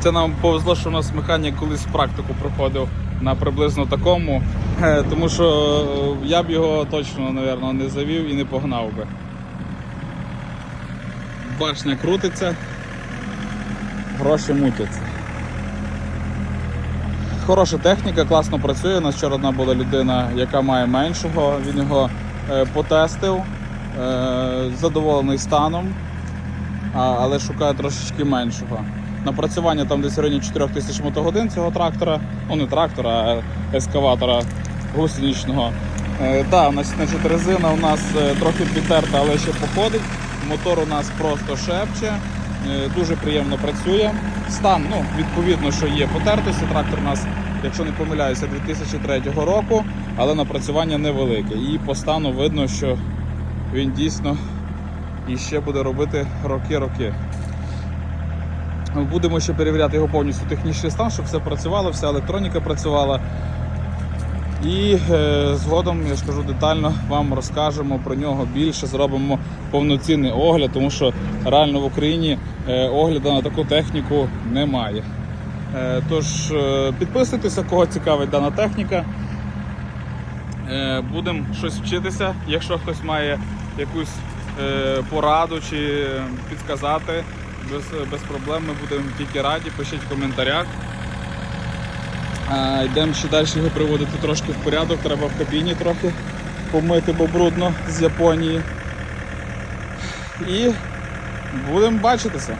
Це нам повезло, що у нас механік колись практику проходив на приблизно такому, е, тому що е, я б його точно, мабуть, не завів і не погнав би. Башня крутиться, гроші мутяться. Хороша техніка, класно працює. У нас вчора одна була людина, яка має меншого. Він його е, потестив, е, задоволений станом, але шукає трошечки меншого. Напрацювання там десь в районі 4000 мотогодин цього трактора, ну не трактора, а ескаватора гусеничного. Е, да, значить, резина у нас е, трохи підтерта, але ще походить. Мотор у нас просто шепче, е, дуже приємно працює. Стан, ну, відповідно, що є потертості. Трактор у нас, якщо не помиляюся, 2003 року, але напрацювання невелике. І по стану видно, що він дійсно і ще буде робити роки-роки. Будемо ще перевіряти його повністю технічний стан, щоб все працювало, вся електроніка працювала. І е, згодом, я ж кажу, детально вам розкажемо про нього більше, зробимо повноцінний огляд, тому що реально в Україні е, огляду на таку техніку немає. Е, тож е, підписуйтеся, кого цікавить дана техніка. Е, будемо щось вчитися. Якщо хтось має якусь е, пораду чи підказати, без, без проблем ми будемо тільки раді. Пишіть в коментарях. Йдемо ще далі його приводити трошки в порядок. Треба в кабіні трохи помити, бо брудно з Японії. І будемо бачитися.